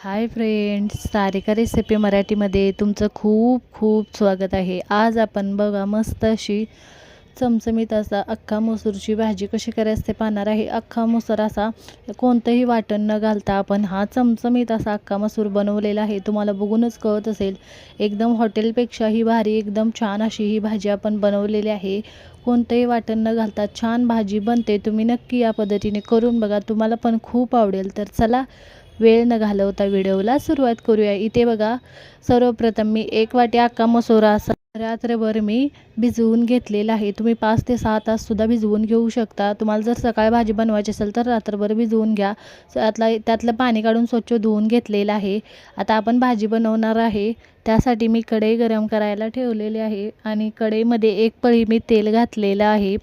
Hi friends Sarika recipe मराठीमध्ये तुमचं खूप खूप स्वागत आहे. आज आपण बघा मस्त अशी चमचमीत असा अख्खा मसूरची भाजी कशी करायची ते पाहणार आहे. अख्खा मसूर असा कोणतंही वाटण न घालता आपण हा चमचमीत असा अख्खा मसूर बनवलेला आहे. तुम्हाला बघूनच कळत असेल एकदम हॉटेलपेक्षाही भारी एकदम छान अशी ही भाजी आपण बनवलेली आहे. कोणतंही वाटण न घालता छान भाजी बनते. तुम्ही नक्की या पद्धतीने करून बघा. तुम्हाला पण खूप आवडेल. तर चला वेळ न घालवता व्हिडिओला सुरुवात करूया. इथे बघा सर्वप्रथम मी एक वाटी अख्खा मसोरा असा रात्रभर मी भिजवून घेतलेला आहे. तुम्ही पाच ते सहा ताससुद्धा भिजवून घेऊ शकता. तुम्हाला जर सकाळी भाजी बनवायची असेल तर रात्रभर भिजवून घ्या. त्यातला त्यातलं पाणी काढून स्वच्छ धुवून घेतलेलं आहे. आता आपण भाजी बनवणार आहे. त्यासाठी मी कढई गरम करायला ठेवलेली आहे आणि कढईमध्ये एक पळी मी तेल घातलेलं आहे.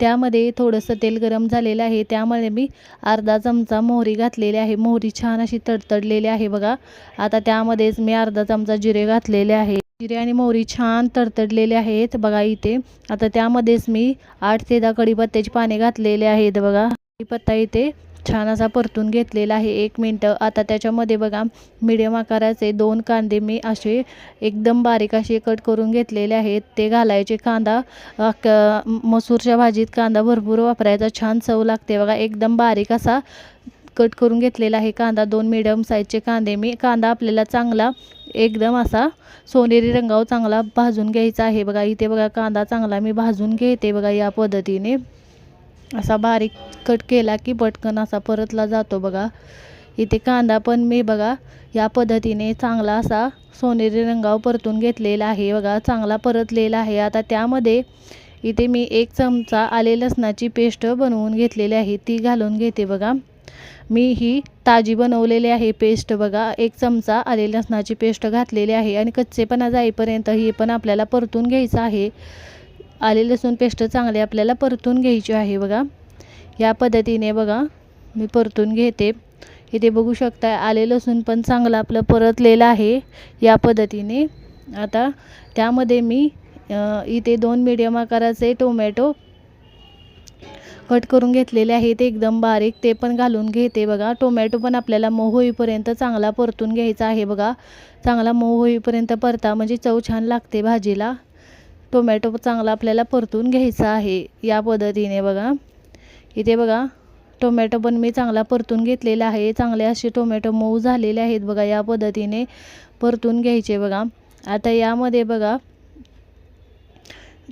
त्यामध्ये थोडंसं तेल गरम झालेलं आहे. त्यामध्ये मी अर्धा चमचा मोहरी घातलेली आहे. मोहरी छान अशी तडतडलेली आहे बघा. आता त्यामध्येच मी अर्धा चमचा जिरे घातलेले आहे. जिरे आणि मोहरी छान तडतडलेले आहेत. बघा इथे. आता त्यामध्येच मी आठ ते दहा कढीपत्त्याची पाने घातलेले आहेत बघा. कढीपत्ता इथे छान असा परतून घेतलेला आहे. एक मिनटं. आता त्याच्यामध्ये बघा मिडियम आकाराचे दोन कांदे मी असे एकदम बारीक असे कट करून घेतलेले आहेत. ते घालायचे कांदा मसूरच्या भाजीत कांदा भरपूर वापरायचा. छान चव लागते बघा. एकदम बारीक असा कट करून घेतलेला आहे. कांदा दोन मिडियम साईजचे कांदे. मी कांदा आपल्याला चांगला एकदम असा सोनेरी रंगावर चांगला भाजून घ्यायचा आहे. बघा इथे बघा कांदा चांगला मी भाजून घेते बघा या पद्धतीने. असा बारीक कट केला की पटकन असा परतला जातो बघा. इथे कांदा पण मी बघा या पद्धतीने चांगला असा सोनेरी रंगावर परतून घेतलेला आहे. बघा चांगला परतलेला आहे. आता त्यामध्ये इथे मी एक चमचा आले लसणाची पेस्ट बनवून घेतलेली आहे. ती घालून घेते बघा. मी ही ताजी बनवलेली आहे पेस्ट. बघा एक चमचा आले लसणाची पेस्ट घातलेली आहे आणि कच्चेपणा जाईपर्यंत ही पण आपल्याला परतून घ्यायचं आहे. आले लसूण पेस्ट चांगली आपल्याला परतून घ्यायची आहे बघा. या पद्धतीने बघा मी परतून घेते. इथे बघू शकता आले लसूण पण चांगलं आपलं परतलेलं आहे या पद्धतीने. आता त्यामध्ये मी इथे दोन मीडियम आकाराचे टोमॅटो कट करून घेतलेले आहेत एकदम बारीक ते पण घालून घेते बघा. टोमॅटो पण आपल्याला मऊ होईपर्यंत चांगला परतून घ्यायचा आहे बघा. चांगला मऊ होईपर्यंत परता म्हणजे चव छान लागते भाजीला. टोमॅटो चांगला आपल्याला परतून घ्यायचा आहे या पद्धतीने बघा. इथे बघा टोमॅटो पण मी चांगला परतून घेतलेला आहे. चांगले असे टोमॅटो मऊ झालेले आहेत बघा या पद्धतीने परतून घ्यायचे बघा. आता यामध्ये बघा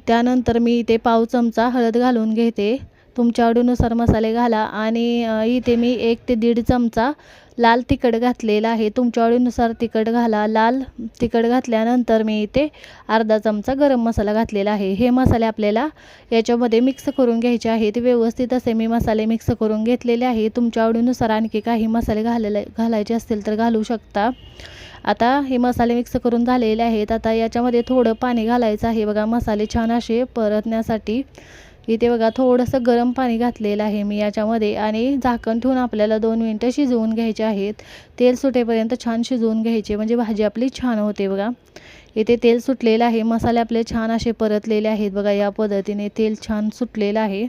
त्यानंतर मी इथे पाव चमचा हळद घालून घेते. तुमच्या आवडीनुसार मसाले घाला आणि इथे मी एक ते दीड चमचा लाल तिखट घातलेला आहे. तुमच्या आवडीनुसार तिखट घाला. लाल तिखट घातल्यानंतर मी इथे अर्धा चमचा गरम मसाला घातलेला आहे. हे मसाले आपल्याला याच्यामध्ये मिक्स करून घ्यायचे आहेत. व्यवस्थित असे मी मसाले मिक्स करून घेतलेले आहे. तुमच्या आवडीनुसार आणखी काही मसाले घालेले घालायचे असतील तर घालू शकता. आता हे मसाले मिक्स करून झालेले आहेत. आता याच्यामध्ये थोडं पाणी घालायचं आहे. बघा मसाले छान असे परतण्यासाठी इथे बघा थोडंसं गरम पाणी घातलेलं आहे मी याच्यामध्ये आणि झाकण ठेवून आपल्याला दोन मिनटं शिजवून घ्यायचे आहेत. तेल सुटेपर्यंत छान शिजवून घ्यायचे म्हणजे भाजी आपली छान होते बघा. इथे तेल सुटलेलं आहे मसाले आपले छान असे परतलेले आहेत बघा या पद्धतीने तेल छान सुटलेलं आहे.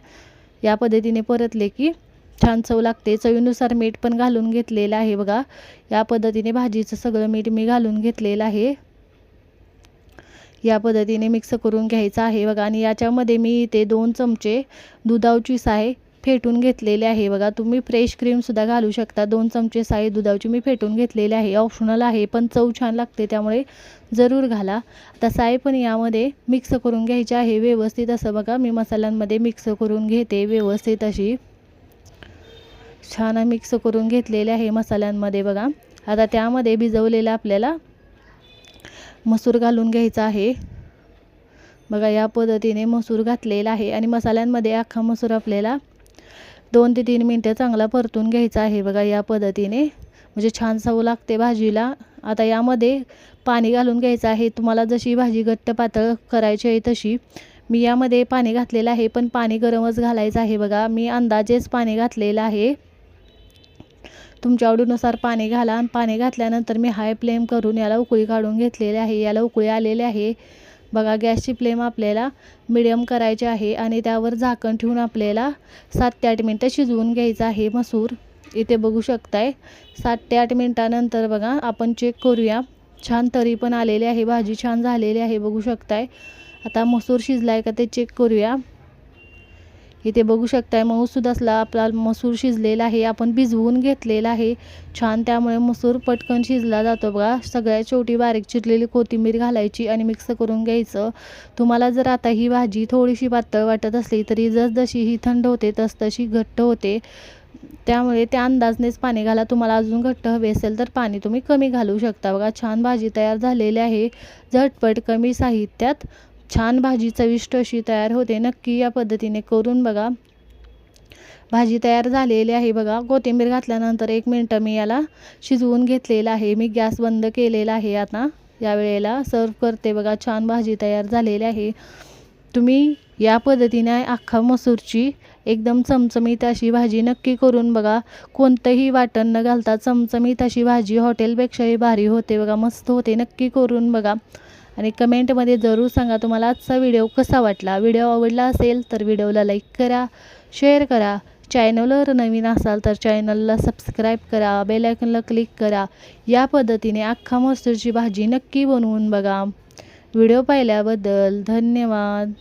या पद्धतीने परतले की छान चव लागते. चवीनुसार मीठ पण घालून घेतलेलं आहे बघा. या पद्धतीने भाजीचं सगळं मीठ मी घालून घेतलेलं आहे. या पद्धतीने मिक्स करून घ्यायचं आहे. बघा आणि याच्यामध्ये मी इथे दोन चमचे दुधावची साय फेटून घेतलेले आहे. बघा तुम्ही फ्रेश क्रीमसुद्धा घालू शकता. दोन चमचे साई दुधावची मी फेटून घेतलेले आहे. ऑप्शनल आहे पण चव छान लागते त्यामुळे जरूर घाला. आता साय पण यामध्ये मिक्स करून घ्यायचे आहे व्यवस्थित असं बघा. मी मसाल्यांमध्ये मिक्स करून घेते व्यवस्थित अशी. छान मिक्स करून घेतलेले आहे मसाल्यांमध्ये बघा. आता त्यामध्ये भिजवलेलं आपल्याला मसूर घालून घ्यायचा आहे. बघा या पद्धतीने मसूर घातलेला आहे आणि मसाल्यांमध्ये अख्खा मसूर आपल्याला दोन ते तीन मिनटं चांगला परतून घ्यायचा आहे. बघा या पद्धतीने. म्हणजे छान चव लागते भाजीला. आता यामध्ये पाणी घालून घ्यायचं आहे. तुम्हाला जशी भाजी घट्ट पातळ करायची आहे तशी. मी यामध्ये पाणी घातलेलं आहे पण पाणी गरमच घालायचं आहे. बघा मी अंदाजेच पाणी घातलेलं आहे. तुमच्या आवडीनुसार पाणी घाला आणि पाणी घातल्यानंतर मी हाय फ्लेम करून याला उकळी काढून घेतलेली आहे. याला उकळी आलेली आहे. बघा गॅसची फ्लेम आपल्याला मिडियम करायची आहे आणि त्यावर झाकण ठेवून आपल्याला सात ते आठ मिनटं शिजवून घ्यायचं आहे. मसूर इथे बघू शकताय. सात ते आठ मिनटानंतर बघा आपण चेक करूया. छान तरी पण आलेली आहे. भाजी छान झालेली आहे. बघू शकताय. आता मसूर शिजलाय का ते चेक करूया. इथे बघू शकताय मऊसूद असला आपला मसूर शिजलेला आहे आपण भिजवून घेतलेला आहे. छान त्यामुळे मसूर पटकन शिजला जातो बघा. सगळ्यात शेवटी बारीक चिरलेली कोथिंबीर घालायची आणि मिक्स करून घ्यायचं. तुम्हाला जर आता ही भाजी थोडीशी पातळ वाटत असली तरी जसजशी ही थंड होते तस तशी घट्ट होते. त्यामुळे त्या अंदाजनेच पाणी घाला. तुम्हाला अजून घट्ट हवे असेल तर पाणी तुम्ही कमी घालू शकता बघा. छान भाजी तयार झालेली आहे. झटपट कमी साहित्यात छान भाजी चविष्ट अशी तयार होते. नक्की या पद्धतीने करून बघा. भाजी तयार झालेली आहे बघा. कोथिंबीर घातल्यानंतर एक मिनटं मी याला शिजवून घेतलेलं आहे. मी गॅस बंद केलेला आहे आता. यावेळेला सर्व करते बघा. छान भाजी तयार झालेली आहे. तुम्ही या पद्धतीने अख्खा मसूरची एकदम चमचमीत अशी भाजी नक्की करून बघा. कोणतंही वाटण न घालता चमचमीत अशी भाजी हॉटेलपेक्षाही भारी होते बघा. मस्त होते. नक्की करून बघा. आणि कमेंटमध्ये जरूर सांगा तुम्हाला आजचा व्हिडिओ कसा वाटला. व्हिडिओ आवडला असेल तर व्हिडिओला लाईक करा शेअर करा. चॅनलवर नवीन असाल तर चॅनलला सबस्क्राईब करा बेलायकनला क्लिक करा. या पद्धतीने अख्खा मसूरची भाजी नक्की बनवून बघा. व्हिडिओ पाहिल्याबद्दल धन्यवाद.